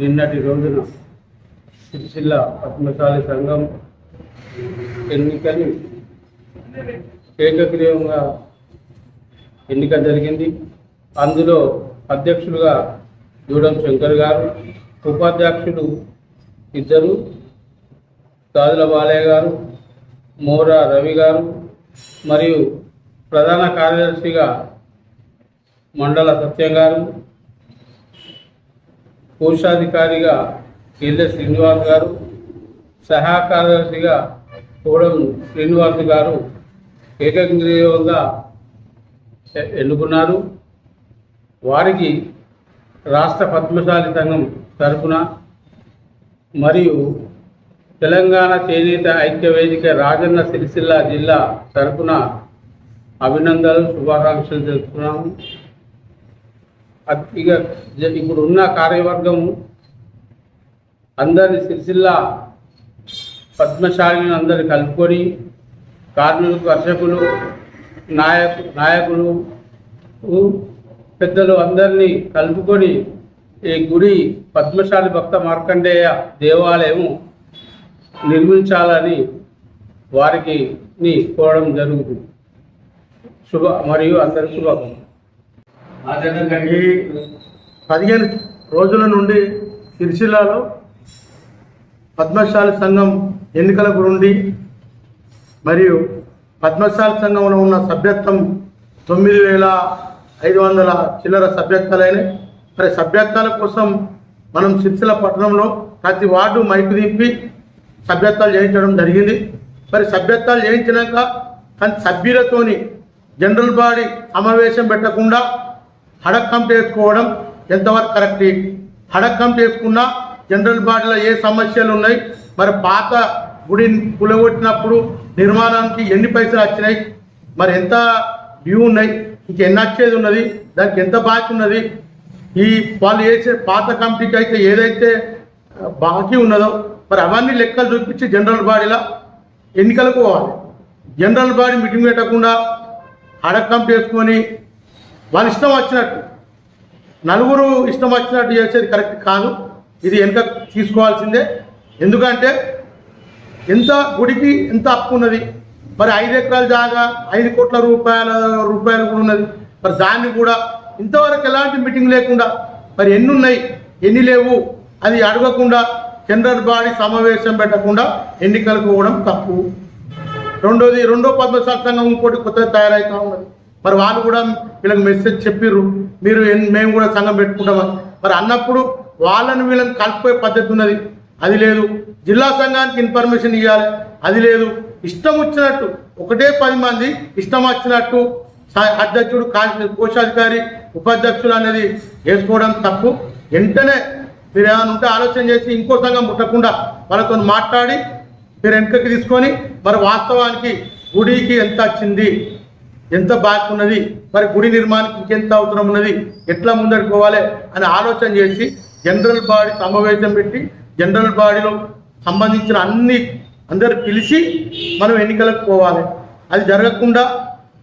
నిన్నటి రోజున సిరిసిల్ల పద్మశాలి సంఘం ఎన్నికని ఏకగ్రీవంగా ఎన్నిక జరిగింది. అందులో అధ్యక్షులుగా దూడం శంకర్ గారు ఉపాధ్యక్షులు ఇద్దరు గాజుల బాలయ్య గారు మోరా రవి గారు మరియు ప్రధాన కార్యదర్శిగా మండల సత్యం గారు కోశాధికారిగా ఎల్లె శ్రీనివాస్ గారు సహాయ కార్యదర్శిగా కోడం శ్రీనివాస్ గారు ఏకగ్రీవంగా ఎన్నుకున్నారు. వారికి రాష్ట్ర పద్మశాలి సంఘం తరఫున మరియు తెలంగాణ చేనేత ఐక్య వేదిక రాజన్న సిరిసిల్ల జిల్లా తరఫున అభినందనలు శుభాకాంక్షలు తెలుపుతున్నాము. ఇక ఇప్పుడు ఉన్న కార్యవర్గము అందరి సిరిసిల్ల పద్మశాలిని అందరు కలుపుకొని కార్మికులు కర్షకులు నాయకు నాయకులు పెద్దలు అందరినీ కలుపుకొని ఈ గుడి పద్మశాలి భక్త మార్కండేయ దేవాలయం నిర్మించాలని వారికి ని కోరడం జరుగుతుంది. శుభ మరియు అందరి శుభం ఈ పదిహేను రోజుల నుండి సిరిసిల్లాలో పద్మశాలి సంఘం ఎన్నికల గురుండి మరియు పద్మశాలి సంఘంలో ఉన్న సభ్యత్వం తొమ్మిది వేల ఐదు వందల చిల్లర సభ్యత్వాలైనవి. మరి సభ్యత్వాల కోసం మనం సిరిసిల్ల పట్టణంలో ప్రతి వార్డు మైకు దింపి సభ్యత్వాలు చేయించడం జరిగింది. మరి సభ్యత్వాలు చేయించినాక కానీ సభ్యులతోని జనరల్ బాడీ సమావేశం పెట్టకుండా హడక్కం చేసుకోవడం ఎంతవరకు కరెక్ట్? హడక్కం చేసుకున్నా జనరల్ బాడీలో ఏ సమస్యలు ఉన్నాయి? మరి పాత గుడి కులగొట్టినప్పుడు నిర్మాణానికి ఎన్ని పైసలు వచ్చినాయి? మరి ఎంత డ్యూ ఉన్నాయి? ఇంకెన్ని వచ్చేది ఉన్నది? దానికి ఎంత బాకీ ఉన్నది? ఈ వాళ్ళు చేసే పాత కంపెనీకి అయితే ఏదైతే బాకీ ఉన్నదో మరి అవన్నీ లెక్కలు చూపించి జనరల్ బాడీలో ఎన్నికలకు పోవాలి. జనరల్ బాడీ మీటింగ్ పెట్టకుండా అడక్కం చేసుకొని వాళ్ళ ఇష్టం వచ్చినట్టు. నలుగురు ఇష్టం వచ్చినట్టు చేసేది కరెక్ట్ కాదు. ఇది వెనుక తీసుకోవాల్సిందే? ఎందుకంటే ఎంత గుడికి ఎంత అప్పు ఉన్నది? మరి ఐదు ఎకరాల జాగా ఐదు కోట్ల రూపాయల రూపాయలు కూడా ఉన్నది. మరి దాన్ని కూడా ఇంతవరకు ఎలాంటి మీటింగ్ లేకుండా మరి ఎన్ని ఉన్నాయి ఎన్ని లేవు? అది అడగకుండా జనరల్ బాడీ సమావేశం పెట్టకుండా ఎన్నికలకు పోవడం తప్పు. రెండోది రెండో పద్మ సంఘం ఇంకోటి కొత్తగా తయారవుతూ ఉన్నది. మరి వాళ్ళు కూడా వీళ్ళకి మెసేజ్ చెప్పిర్రు. మీరు మేము కూడా సంఘం పెట్టుకుంటామా? మరి అన్నప్పుడు వాళ్ళని వీళ్ళని కలిపిపోయే పద్ధతి ఉన్నది. అది లేదు. జిల్లా సంఘానికి ఇన్ఫర్మేషన్ ఇవ్వాలి అది లేదు. ఇష్టం వచ్చినట్టు ఒకటే పది మంది ఇష్టం వచ్చినట్టు అధ్యక్షుడు కోశాధికారి ఉపాధ్యక్షులు అనేది వేసుకోవడం తప్పు. వెంటనే మీరు ఏమైనా ఉంటే ఆలోచన చేసి ఇంకో సంఘం పుట్టకుండా వాళ్ళతో మాట్లాడి మీరు వెనకకి తీసుకొని మరి వాస్తవానికి గుడికి ఎంత వచ్చింది? ఎంత బాకీ ఉన్నది? మరి గుడి నిర్మాణానికి ఇంకెంత అవసరం ఉన్నది? ఎట్లా ముందరికి పోవాలి? అని ఆలోచన చేసి జనరల్ బాడీ సమావేశం పెట్టి జనరల్ బాడీలో సంబంధించిన అన్ని అందరు పిలిచి మనం ఎన్నికలకు పోవాలి. అది జరగకుండా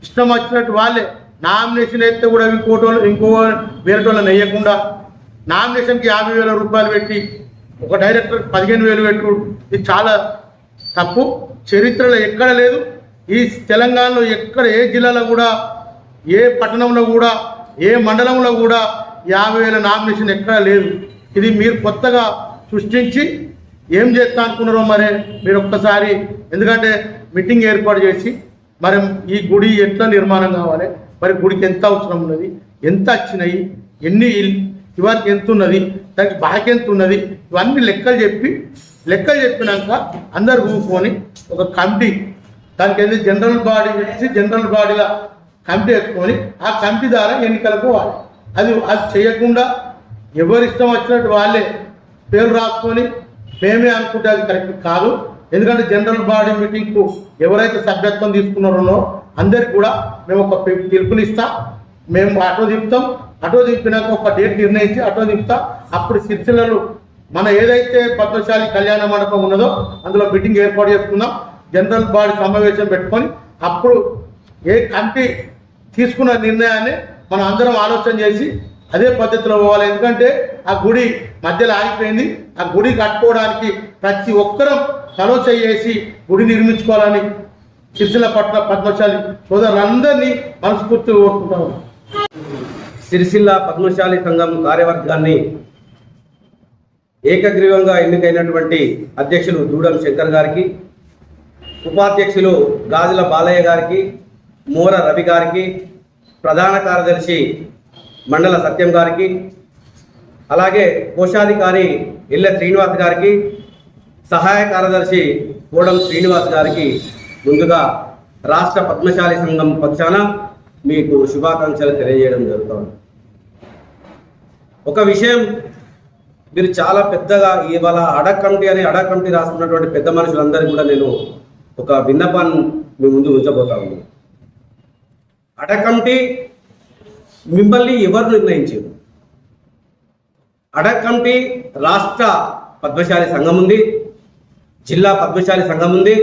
ఇష్టం వచ్చినట్టు వాళ్ళే నామినేషన్ అయితే కూడా ఇంకోటో ఇంకో వేరేటోళ్ళని వేయకుండా నామినేషన్కి యాభై వేల రూపాయలు పెట్టి ఒక డైరెక్టర్ పదిహేను వేలు పెట్టు. ఇది చాలా తప్పు. చరిత్రలో ఎక్కడ లేదు. ఈ తెలంగాణలో ఎక్కడ ఏ జిల్లాలో కూడా ఏ పట్టణంలో కూడా ఏ మండలంలో కూడా యాభై వేల నామినేషన్ ఎక్కడా లేదు. ఇది మీరు కొత్తగా సృష్టించి ఏం చేస్తా అనుకున్నారో మరి మీరు ఒక్కసారి ఎందుకంటే మీటింగ్ ఏర్పాటు చేసి మరి ఈ గుడి ఎట్లా నిర్మాణం కావాలి మరి గుడికి ఎంత అవసరం ఉన్నది ఎంత వచ్చినాయి ఎన్ని ఇల్- ఇవాళకి ఎంత ఉన్నది దానికి బాకీ ఎంత ఉన్నది ఇవన్నీ లెక్కలు చెప్పి లెక్కలు చెప్పినాక అందరు కూర్చొని ఒక కమిటీ దానికి ఏంటి జనరల్ బాడీ పెట్టి జనరల్ బాడీలో కమిటీ వేసుకొని ఆ కమిటీ ద్వారా ఎన్నికలకు పోవాలి. అది అది చేయకుండా ఎవరిష్టం వచ్చినట్టు వాళ్ళే పేరు రాసుకొని మేమే అనుకుంటే అది కరెక్ట్ కాదు. ఎందుకంటే జనరల్ బాడీ మీటింగ్కు ఎవరైతే సభ్యత్వం తీసుకున్నారో అందరికి కూడా మేము ఒక పిలుపునిస్తాం మేము ఆటో దింపుతాం. ఆటో దింపినాక ఒక డేట్ నిర్ణయించి ఆటో దింపుతాం. అప్పుడు సిరిసిల్లలు మన ఏదైతే పద్మశాలి కళ్యాణ మండపం ఉన్నదో అందులో మీటింగ్ ఏర్పాటు చేసుకుందాం. జనరల్ బాడీ సమావేశం పెట్టుకొని అప్పుడు ఏ కమిటీ తీసుకున్న నిర్ణయాన్ని మనం అందరం ఆలోచన చేసి అదే పద్ధతిలో పోవాలి. ఎందుకంటే ఆ గుడి మధ్యలో ఆగిపోయింది. ఆ గుడి కట్టుకోవడానికి ప్రతి ఒక్కరం కలో చేసి గుడి నిర్మించుకోవాలని సిరిసిల్ల పట్ల పద్మశాలి సోదరులందరినీ మనస్ఫూర్తిగా కోరుకుంటాము సిరిసిల్ల పద్మశాలి సంఘం కార్యవర్గాన్ని ఏకగ్రీవంగా ఎన్నికైనటువంటి అధ్యక్షులు దూడం శంకర్ గారికి ఉపాధ్యక్షులు గాజుల బాలయ్య గారికి మోర రవి గారికి ప్రధాన కార్యదర్శి మండల సత్యం గారికి అలాగే కోశాధికారి ఇల్లె శ్రీనివాస్ గారికి సహాయ కార్యదర్శి కోడం శ్రీనివాస్ గారికి ముందుగా రాష్ట్ర పద్మశాలి సంఘం పక్షాన మీకు శుభాకాంక్షలు తెలియజేయడం జరుగుతుంది. ఒక విషయం మీరు చాలా పెద్దగా ఇవాళ అడ కమిటీ అని అడ కమిటీ రాసుకున్నటువంటి పెద్ద మనుషులందరికీ కూడా నేను ఒక విన్నపాన్ని మీ ముందు ఉంచబోతా ఉన్నాను అడ మిమ్మల్ని ఎవరు నిర్ణయించారు? అడ కమిటీ రాష్ట్ర పద్మశాలి సంఘం ఉంది జిల్లా పద్మశాలి సంఘం ఉంది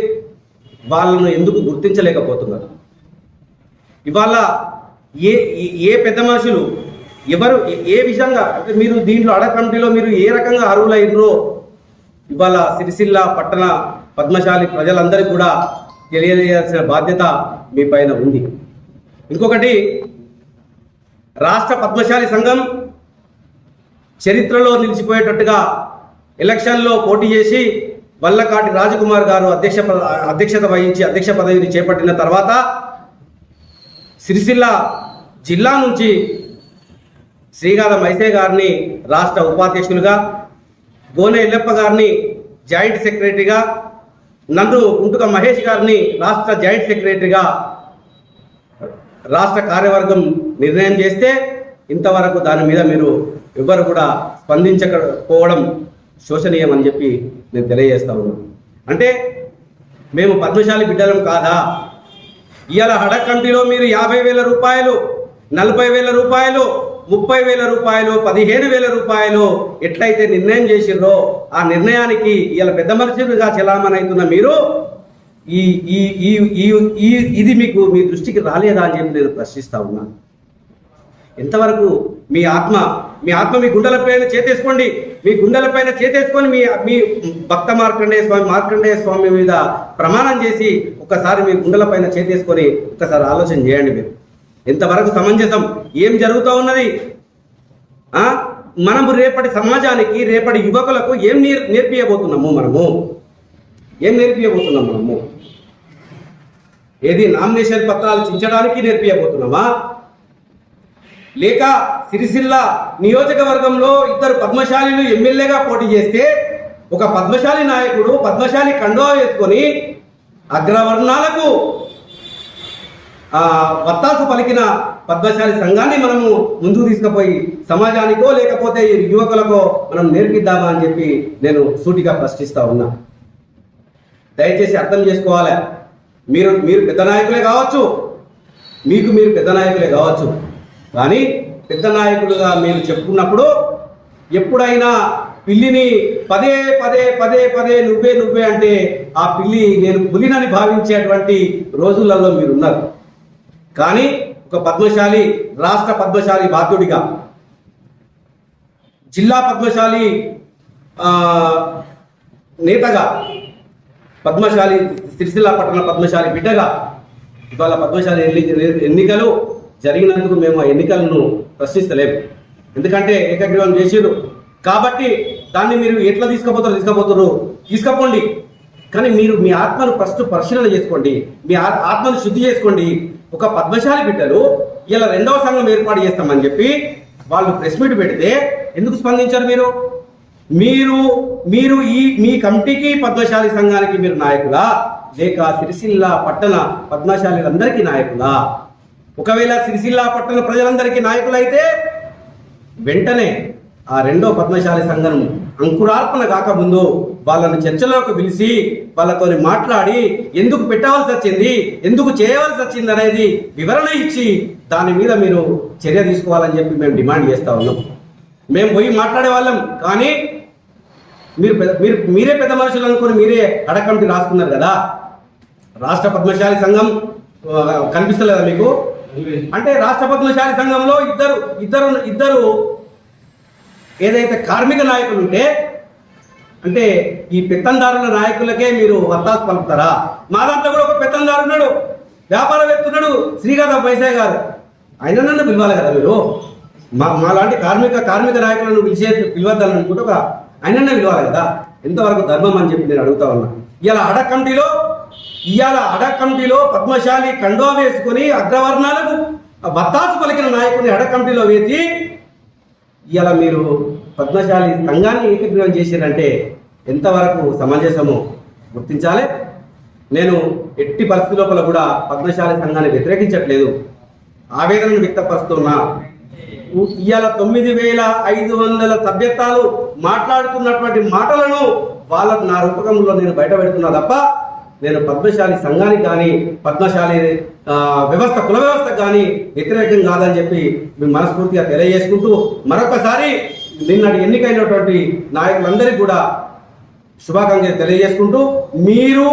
వాళ్ళను ఎందుకు గుర్తించలేకపోతున్నారు? ఇవాళ ఏ ఏ- పెద్ద మనుషులు ఎవరు ఏ- ఏ విధంగా అంటే మీరు దీంట్లో అడ కమిటీలో మీరు ఏ రకంగా అర్హులైనరో ఇవాళ సిరిసిల్ల పట్టణ పద్మశాలి ప్రజలందరికీ కూడా తెలియజేయాల్సిన బాధ్యత మీ పైన ఉంది. ఇంకొకటి రాష్ట్ర పద్మశాలి సంఘం చరిత్రలో నిలిచిపోయేటట్టుగా ఎలక్షన్లో పోటీ చేసి వల్లకాటి రాజకుమార్ గారు అధ్యక్ష పద- అధ్యక్షత వహించి అధ్యక్ష పదవిని చేపట్టిన తర్వాత సిరిసిల్ల జిల్లా నుంచి శ్రీగాల మైసే గారిని రాష్ట్ర ఉపాధ్యక్షులుగా గోనె ఎల్లప్ప గారిని జాయింట్ సెక్రటరీగా నందు కుంటుక మహేష్ గారిని రాష్ట్ర జాయింట్ సెక్రటరీగా రాష్ట్ర కార్యవర్గం నిర్ణయం చేస్తే ఇంతవరకు దాని మీద మీరు ఎవ్వరు కూడా స్పందించకపోవడం శోచనీయం అని చెప్పి నేను తెలియజేస్తా ఉన్నాను అంటే మేము పద్మశాలి బిడ్డలం కాదా? ఇవాళ హడకంటిలో మీరు యాభై వేల రూపాయలు నలభై వేల రూపాయలు ముప్పై వేల రూపాయలు పదిహేను వేల రూపాయలు ఎట్లయితే నిర్ణయం చేసిండ్రో ఆ నిర్ణయానికి ఇలా పెద్ద మనుషులుగా చెలామణి అవుతున్న మీరు ఈ ఈ ఈ ఈ ఈ ఇది మీకు మీ దృష్టికి రాలేదా అని చెప్పి నేను ప్రశ్నిస్తా ఉన్నాను ఎంతవరకు మీ ఆత్మ మీ ఆత్మ మీ గుండెలపైన చేతేసుకోండి. మీ గుండెలపైన చేతేసుకొని మీ మీ భక్త మార్కండేయ స్వామి మార్కండేయ స్వామి మీద ప్రమాణం చేసి ఒకసారి మీ గుండెలపైన చేతేసుకొని ఒకసారి ఆలోచన చేయండి మీరు. ఎంతవరకు సమంజసం? ఏం జరుగుతూ ఉన్నది? మనము రేపటి సమాజానికి రేపటి యువకులకు ఏం నేర్ నేర్పియబోతున్నాము మనము? ఏం నేర్పియబోతున్నాం మనము? ఏది నామినేషన్ పత్రాలు చించడానికి నేర్పియబోతున్నామా? లేక సిరిసిల్ల నియోజకవర్గంలో ఇద్దరు పద్మశాలీలు ఎమ్మెల్యేగా పోటీ చేస్తే ఒక పద్మశాలి నాయకుడు పద్మశాలి కండువా వేసుకొని అగ్రవర్ణాలకు వత్తాసు పలికిన పద్మశాలి సంఘాన్ని మనము ముందుకు తీసుకుపోయి సమాజానికో లేకపోతే ఈ యువకులకో మనం నేర్పిద్దామా అని చెప్పి నేను సూటిగా ప్రశ్నిస్తా ఉన్నా. దయచేసి అర్థం చేసుకోవాలి? మీరు మీరు పెద్ద నాయకులే కావచ్చు. మీకు మీరు పెద్ద నాయకులే కావచ్చు. కానీ పెద్ద నాయకులుగా మీరు చెప్పుకున్నప్పుడు ఎప్పుడైనా పిల్లిని పదే పదే పదే పదే నువ్వే నువ్వే అంటే ఆ పిల్లి నేను పులినని భావించేటువంటి రోజులలో మీరున్నారు. కానీ ఒక పద్మశాలి రాష్ట్ర పద్మశాలి బాధ్యుడిగా జిల్లా పద్మశాలి నేతగా పద్మశాలి సిరిసిల్ల పట్టణ పద్మశాలి బిడ్డగా ఇవాళ పద్మశాలి ఎన్నికలు జరిగినందుకు మేము ఆ ఎన్నికలను ప్రశ్నిస్తలేము. ఎందుకంటే ఏకగ్రీవం చేసారు కాబట్టి దాన్ని మీరు ఎట్లా తీసుకుపోతారు తీసుకుపోతారు? తీసుకోండి కానీ మీరు మీ ఆత్మను ఫస్ట్ పరిశీలన చేసుకోండి. మీ ఆత్మను శుద్ధి చేసుకోండి. ఒక పద్మశాలి బిడ్డలు ఇలా రెండవ సంఘం ఏర్పాటు చేస్తామని చెప్పి వాళ్ళు ప్రెస్ మీట్ పెడితే ఎందుకు స్పందించారు మీరు? మీరు మీరు ఈ మీ కమిటీకి పద్మశాలి సంఘానికి మీరు నాయకులా? లేక సిరిసిల్ల పట్టణ పద్మశాలిలందరికీ నాయకులా? ఒకవేళ సిరిసిల్ల పట్టణ ప్రజలందరికీ నాయకులైతే వెంటనే ఆ రెండో పద్మశాలి సంఘం అంకురార్పణ కాకముందు వాళ్ళని చర్చలోకి పిలిచి వాళ్ళతో మాట్లాడి ఎందుకు పెట్టవలసి వచ్చింది ఎందుకు చేయవలసి వచ్చింది అనేది వివరణ ఇచ్చి దాని మీద మీరు చర్య తీసుకోవాలని చెప్పి మేము డిమాండ్ చేస్తా ఉన్నాం. మేము పోయి మాట్లాడే వాళ్ళం కానీ మీరు మీరు మీరే పెద్ద మనుషులు అనుకుని మీరే అడకంటి రాసుకున్నారు కదా. రాష్ట్ర పద్మశాలి సంఘం కనిపిస్తలేదా మీకు? అంటే రాష్ట్ర పద్మశాలి సంఘంలో ఇద్దరు ఇద్దరు ఇద్దరు ఏదైతే కార్మిక నాయకులు ఉంటే అంటే ఈ పెత్తందారుల నాయకులకే మీరు వత్తాసు పలుకుతారా? మా దాంట్లో కూడా ఒక పెత్తందారు ఉన్నాడు. వ్యాపారవేత్త ఉన్నాడు శ్రీకాంత పైసాయ్ గారు. ఆయన నన్ను పిలవాలి కదా మీరు? మా మాలాంటి కార్మిక కార్మిక నాయకులను పిలిచే పిలవద్దని అనుకుంటే ఒక ఆయనన్న పిలవాలి కదా? ఎంతవరకు ధర్మం అని చెప్పి నేను అడుగుతా ఉన్నా. ఇవాళ అడ కమిటీలో ఇవాళ అడ కమిటీలో పద్మశాలి కండో వేసుకొని అగ్రవర్ణాలకు బత్తాసు పలికిన నాయకుని అడ కమిటీలో వేసి ఇవాళ మీరు పద్మశాలి సంఘాన్ని ఏకగ్రీవం చేశారంటే ఎంతవరకు సమంజసమో గుర్తించాలి. నేను ఎట్టి పరిస్థితి లోపల కూడా పద్మశాలి సంఘాన్ని వ్యతిరేకించట్లేదు. ఆవేదనను వ్యక్తపరుస్తున్నా. ఇవాళ తొమ్మిది వేల ఐదు వందల సభ్యత్వాలు మాట్లాడుతున్నటువంటి మాటలను వాళ్ళకు నా రూపకంలో నేను బయట పెడుతున్నా తప్ప నేను పద్మశాలి సంఘానికి కానీ పద్మశాలి వ్యవస్థ కుల వ్యవస్థకు కానీ వ్యతిరేకం కాదని చెప్పి మేము మనస్ఫూర్తిగా తెలియజేసుకుంటూ మరొకసారి నిన్నటి ఎన్నికైనటువంటి నాయకులందరికీ కూడా శుభాకాంక్షలు తెలియజేసుకుంటూ మీరు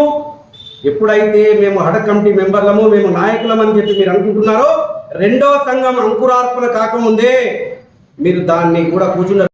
ఎప్పుడైతే మేము హడ కమిటీ మెంబర్లము మేము నాయకులమని చెప్పి మీరు అనుకుంటున్నారో రెండో సంఘం అంకురార్పణ కాకముందే మీరు దాన్ని కూడా కూర్చున్న